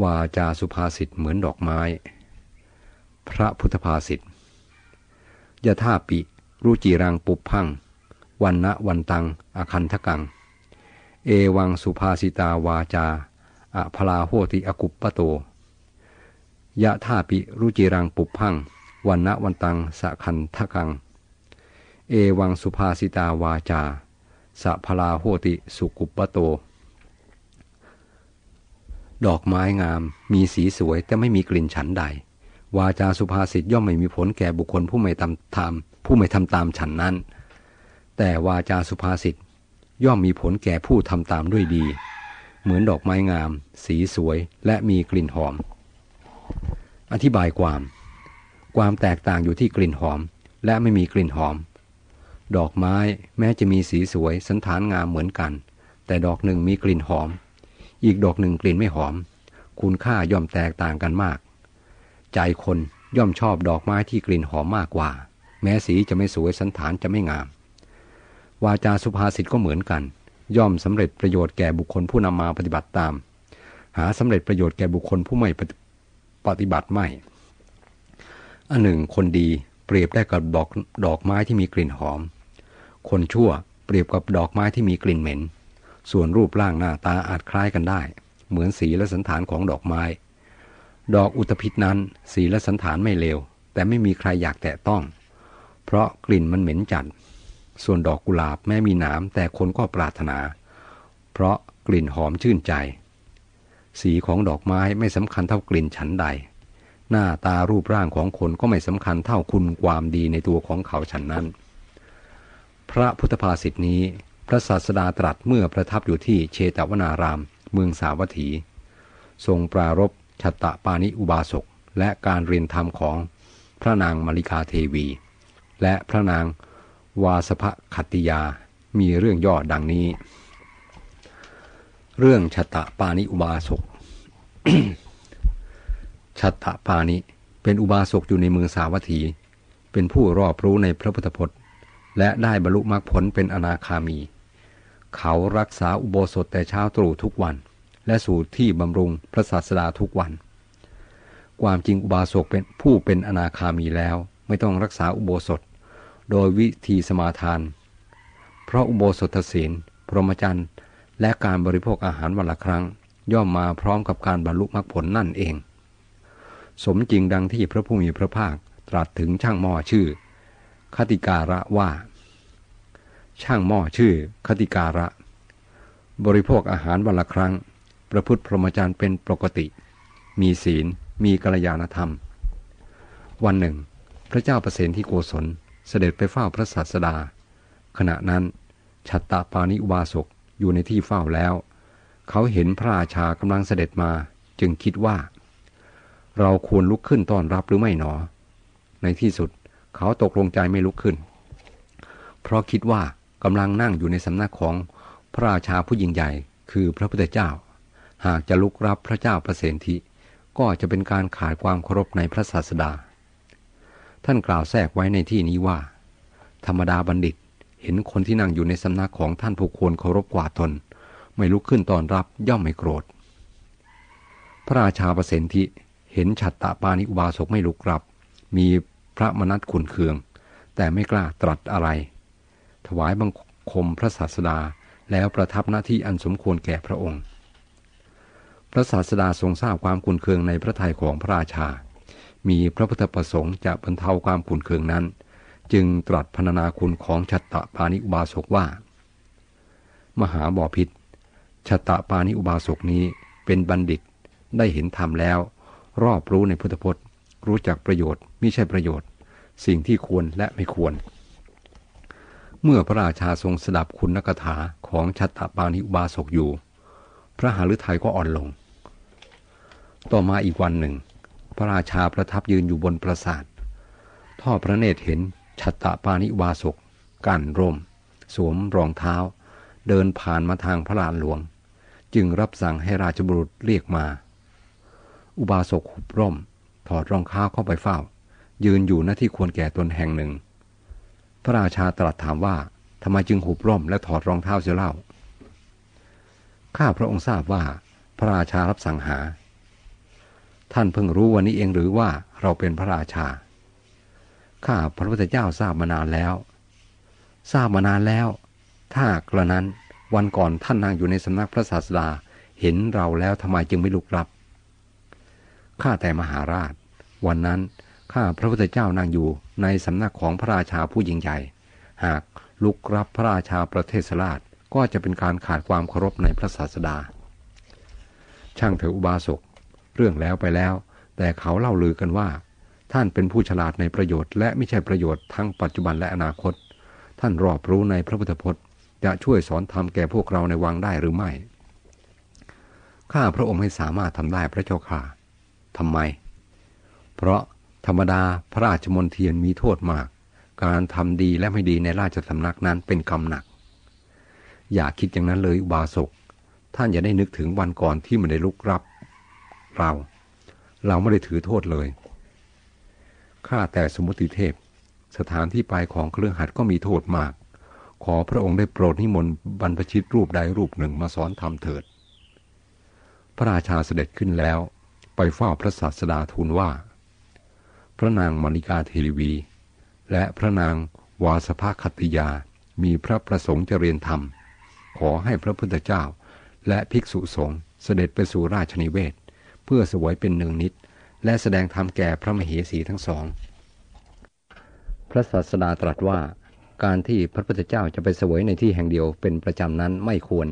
วาจาสุภาษิตเหมือนดอกไม้ พระพุทธภาษิตยะท่าปิรุจิรังปุพัง วันนะวันตัง อคันทกัง เอวังสุภาสิตาวาจาอะพลาโหติอกุปปะโต ยะท่าปิรุจิรังปุพัง วันนะวันตังสะคันทกัง เอวังสุภาสิตาวาจาสะพลาโหติสุกุปปะโต ดอกไม้งาม มีสีสวยแต่ไม่มีกลิ่นฉันใด วาจาสุภาษิตย่อมไม่มีผลแก่บุคคลผู้ไม่ทำตามผู้ไม่ทำตามฉันนั้น แต่วาจาสุภาษิตย่อมมีผลแก่ผู้ทำตามด้วยดี เหมือนดอกไม้งาม สีสวยและมีกลิ่นหอม อธิบายความ ความแตกต่างอยู่ที่กลิ่นหอม และไม่มีกลิ่นหอม ดอกไม้แม้จะมีสีสวยสันฐานงามเหมือนกัน แต่ดอกหนึ่งมีกลิ่นหอม อีกดอกหนึ่งกลิ่นไม่หอม คุณค่าย่อมแตกต่างกันมาก ใจคนย่อมชอบดอกไม้ที่กลิ่นหอมมากกว่า แม้สีจะไม่สวยสันฐานจะไม่งาม วาจาสุภาษิตก็เหมือนกัน ย่อมสำเร็จประโยชน์แก่บุคคลผู้นำมาปฏิบัติตาม หาสำเร็จประโยชน์แก่บุคคลผู้ไม่ปฏิบัติไม่ อันหนึ่งคนดีเปรียบได้กับดอกดอกไม้ที่มีกลิ่นหอม คนชั่วเปรียบกับดอกไม้ที่มีกลิ่นเหม็น ส่วนรูปร่างหน้าตาอาจคล้ายกันได้ เหมือนสีและสันฐานของดอกไม้ ดอกอุตภิษนั้น สีและสันฐานไม่เลว แต่ไม่มีใครอยากแตะต้อง เพราะกลิ่นมันเหม็นจัด ส่วนดอกกุหลาบแม้มีหนามแต่คนก็ปรารถนา เพราะกลิ่นหอมชื่นใจ สีของดอกไม้ไม่สำคัญเท่ากลิ่นฉันใด หน้าตารูปร่างของคนก็ไม่สำคัญเท่าคุณความดีในตัวของเขาฉันนั้น พระพุทธภาษิตนี้ พระศาสดาตรัสเมื่อประทับอยู่ที่เชตวนาราม เมืองสาวัตถี ทรงปรารบชัตตปานิอุบาสก และการเรียนธรรมของพระนางมาริกาเทวี และพระนางวาสภคัตติยา มีเรื่องย่อดังนี้ เรื่องชัตตปานิอุบาสกชัตตปานิเป็นอุบาสกอยู่ในเมืองสาวัตถี เป็นผู้รอบรู้ในพระพุทธพจน์ และได้บรรลุมรรคผลเป็นอนาคามี เขารักษาอุโบสถแต่เช้าตรู่ทุกวัน และสู่ที่บำรุงพระศาสดาทุกวัน ความจริงอุบาสกเป็นผู้เป็นอนาคามีแล้ว ไม่ต้องรักษาอุโบสถ โดยวิธีสมาทาน เพราะอุโบสถศีล พรหมจรรย์ และการบริโภคอาหารวันละครั้ง ย่อมมาพร้อมกับการบรรลุมรรคผลนั่นเอง สมจริงดังที่พระผู้มีพระภาคตรัสถึงช่างหม้อชื่อ คติการะว่า ช่างหม้อชื่อคติการะ บริโภคอาหารวันละครั้ง ประพฤติพรหมจรรย์เป็นปกติ มีศีล มีกัลยาณธรรม วันหนึ่ง พระเจ้าประเสนที่โกศลเสด็จไปเฝ้าพระศาสดา ขณะนั้นชัตตาปานิอุบาสกอยู่ในที่เฝ้าแล้ว เขาเห็นพระราชากำลังเสด็จมาจึงคิดว่า เราควรลุกขึ้นต้อนรับหรือไม่หนอ ในที่สุดเขาตกลงใจไม่ลุกขึ้น เพราะคิดว่า กำลังนั่งอยู่ในสำนักของพระราชาผู้ยิ่งใหญ่ คือพระพุทธเจ้า หากจะลุกรับพระเจ้าประเสนทิก็จะเป็นการขาดความเคารพในพระศาสดา ท่านกล่าวแทรกไว้ในที่นี้ว่า ธรรมดาบัณฑิตเห็นคนที่นั่งอยู่ในสำนักของท่านผู้ควรเคารพกว่าตน ไม่ลุกขึ้นตอนรับย่อมไม่โกรธ พระราชาประเสนทิเห็นฉัตตาปานิอุบาสกไม่ลุกรับ มีพระมนัตขุนเคือง แต่ไม่กล้าตรัสอะไร วายบังคมพระศาสดา แล้วประทับหน้าที่อันสมควรแก่พระองค์ พระศาสดาทรงทราบความขุนเคืองในพระทัยของพระราชา มีพระพุทธประสงค์จะบรรเทาความขุนเคืองนั้น จึงตรัสพรรณนาคุณของชัตตปานิอุบาสกว่า มหาบอพิษชัตตปานิอุบาสกนี้เป็นบัณฑิตได้เห็นธรรมแล้ว รอบรู้ในพุทธพจน์ รู้จักประโยชน์ไมิใช่ประโยชน์ สิ่งที่ควรและไม่ควร เมื่อพระราชาทรงสดับคุณนักถาของชัตตปานิอุบาสกอยู่ พระหฤทัยก็อ่อนลง ต่อมาอีกวันหนึ่ง พระราชาประทับยืนอยู่บนปราสาทท่อพระเนตรเห็นชัตตปานิอุบาสกกั้นร่ม สวมรองเท้า เดินผ่านมาทางพระลานหลวง จึงรับสั่งให้ราชบุรุษเรียกมา อุบาสกหุบร่ม ถอดรองเท้าเข้าไปเฝ้า ยืนอยู่หน้าที่ควรแก่ตนแห่งหนึ่ง พระราชาตรัสถามว่าทำไมจึงหุบร่มและถอดรองเท้าเสียเล่า ข้าพระองค์ทราบว่า พระราชารับสั่งหา ท่านเพิ่งรู้วันนี้เองหรือว่าเราเป็นพระราชา ข้าพระพุทธเจ้าทราบมานานแล้ว ทราบมานานแล้ว ถ้ากระนั้นวันก่อนท่านนั่งอยู่ในสำนักพระศาสดาเห็นเราแล้วทำไมจึงไม่ลุกรับ ข้าแต่มหาราช วันนั้นข้าพระพุทธเจ้านั่งอยู่ในสำนักของพระราชาผู้ยิ่งใหญ่ หากลุกรับพระราชาประเทศสลาดก็จะเป็นการขาดความเคารพในพระศาสดา ช่างเถออุบาสก เรื่องแล้วไปแล้ว แต่เขาเล่าลือกันว่า ท่านเป็นผู้ฉลาดในประโยชน์ และไม่ใช่ประโยชน์ทั้งปัจจุบันและอนาคต ท่านรอบรู้ในพระพุทธพจน์ จะช่วยสอนธรรมแก่พวกเราในวังได้หรือไม่ ข้าพระองค์ไม่สามารถทำได้พระเจ้าค่ะทำไม เพราะ ธรรมดาพระราชมนเทียนมีโทษมาก การทำดีและไม่ดีในราชสำนักนั้นเป็นกรรมหนัก อย่าคิดอย่างนั้นเลยอุบาสก ท่านอย่าได้นึกถึงวันก่อนที่มันได้ลุกรับ เรา เราไม่ได้ถือโทษเลย ข้าแต่สมุติเทพ สถานที่ไปของเครื่องหัดก็มีโทษมาก ขอพระองค์ได้โปรดนิมนต์บรรพชิตรูปใดรูปหนึ่งมาสอนธรรมเถิด พระราชาเสด็จขึ้นแล้ว ไปเฝ้าพระศาสดาทูลว่า ระนางมาริกาเทรีวี และพระนางวาสภคัตติยา มีพระประสงค์จะเรียนธรรม ขอให้พระพุทธเจ้า และภิกษุสงฆ์เสด็จไปสู่ราชนิเวศ เพื่อสวยเป็นหนึ่งนิด และแสดงธรรมแก่พระมเหสีทั้งสอง พระศาสดาตรัสว่าการที่พระพุทธเจ้าจะไปเสวยในที่แห่งเดียวเป็นประจำนั้นไม่ควร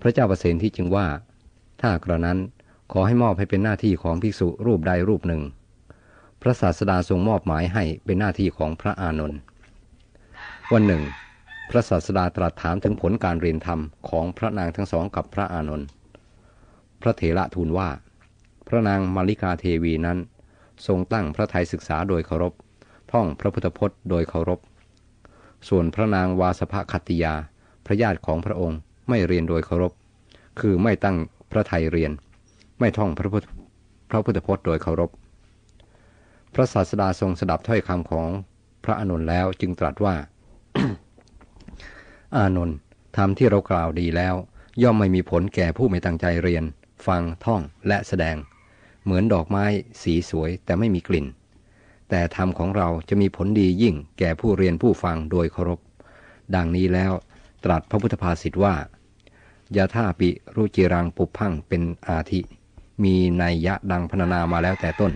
พระเจ้าประเสนที่จึงว่า ถ้ากระนั้นขอให้มอบให้เป็นหน้าที่ของภิกษุรูปใดรูปหนึ่ง พระศาสดาทรงมอบหมายให้เป็นหน้าที่ของพระอานนท์วันหนึ่ง พระศาสดาตรัสถามถึงผลการเรียนธรรมของพระนางทั้งสองกับพระอานนท์พระเถระทูลว่า พระนางมาริกาเทวีนั้น ทรงตั้งพระทัยศึกษาโดยเคารพท่องพระพุทธพจน์โดยเคารพ ส่วนพระนางวาสภคัตติยา พระญาติของพระองค์ไม่เรียนโดยเคารพ คือไม่ตั้งพระไทยเรียน ไม่ท่องพระพุทธพระพุทธพจน์โดยเคารพ พระศาสดาทรงสดับถ้อยคำของพระอานนท์แล้วจึงตรัสว่า อานนท์ธรรมที่เรากล่าวดีแล้ว ย่อมไม่มีผลแก่ผู้ไม่ตั้งใจเรียน ฟังท่องและแสดง เหมือนดอกไม้ สีสวยแต่ไม่มีกลิ่น แต่ธรรมของเราจะมีผลดียิ่งแก่ผู้เรียนผู้ฟังโดยเคารพ ดังนี้แล้วตรัสพระพุทธภาษิตว่ายาท่าปิรุจิรังปุพังเป็นอาทิ มีนัยยะดังพรรณนามาแล้วแต่ต้น